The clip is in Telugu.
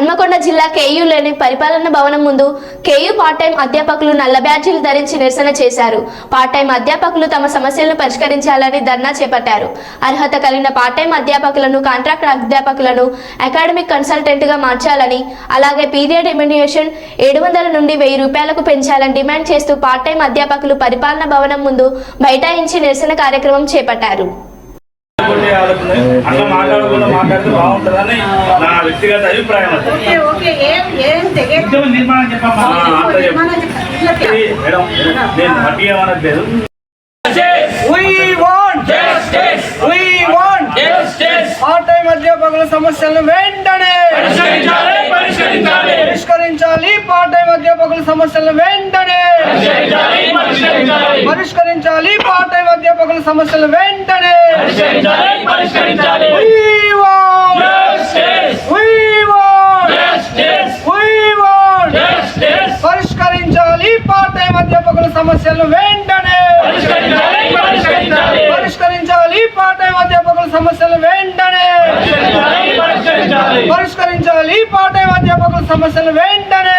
హన్మకొండ జిల్లా కేయూలోని పరిపాలన భవనం ముందు కేయూ పార్ట్ టైం అధ్యాపకులు నల్ల బ్యాడ్జీలు ధరించి నిరసన చేశారు. పార్ట్ టైం అధ్యాపకులు తమ సమస్యలను పరిష్కరించాలని ధర్నా చేపట్టారు. అర్హత కలిగిన పార్ట్ టైం అధ్యాపకులను కాంట్రాక్ట్ అధ్యాపకులను అకాడమిక్ కన్సల్టెంట్గా మార్చాలని అలాగే పీరియడ్ ఎమినేషన్ ఏడు వందల నుండి వెయ్యి రూపాయలకు పెంచాలని డిమాండ్ చేస్తూ పార్ట్ టైం అధ్యాపకులు పరిపాలన భవనం ముందు బైఠాయించి నిరసన కార్యక్రమం చేపట్టారు. ఆలోచన. అట్లా మాట్లాడకుండా మాట్లాడితే బాగుంటుందని నా వ్యక్తిగత అభిప్రాయం ఉద్యమ నిర్మాణం చెప్పమ్మా. మేడం నేను ఏమనట్లేదు. సమస్యలను వెంటనే పరిష్కరించాలి పార్ట్ టైం అధ్యాపకుల సమస్యలను వెంటనే పరిష్కరించాలి పరిష్కరించాలి We want Justice. We want Want. Justice. పరిష్కరించాలి పార్ట్ టైం అధ్యాపకుల సమస్యలను వెంటనే. పరిష్కరించాలి పరిష్కరించాలి. పరిష్కరించాలి పార్ట్ టైం అధ్యాపకుల సమస్యలను వెంటనే. పరిష్కరించాలి పరిష్కరించాలి. పరిష్కరించాలి పార్ట్ టైం అధ్యాపకుల సమస్యలను వెంటనే. పరిష్కరించాలి పరిష్కరించాలి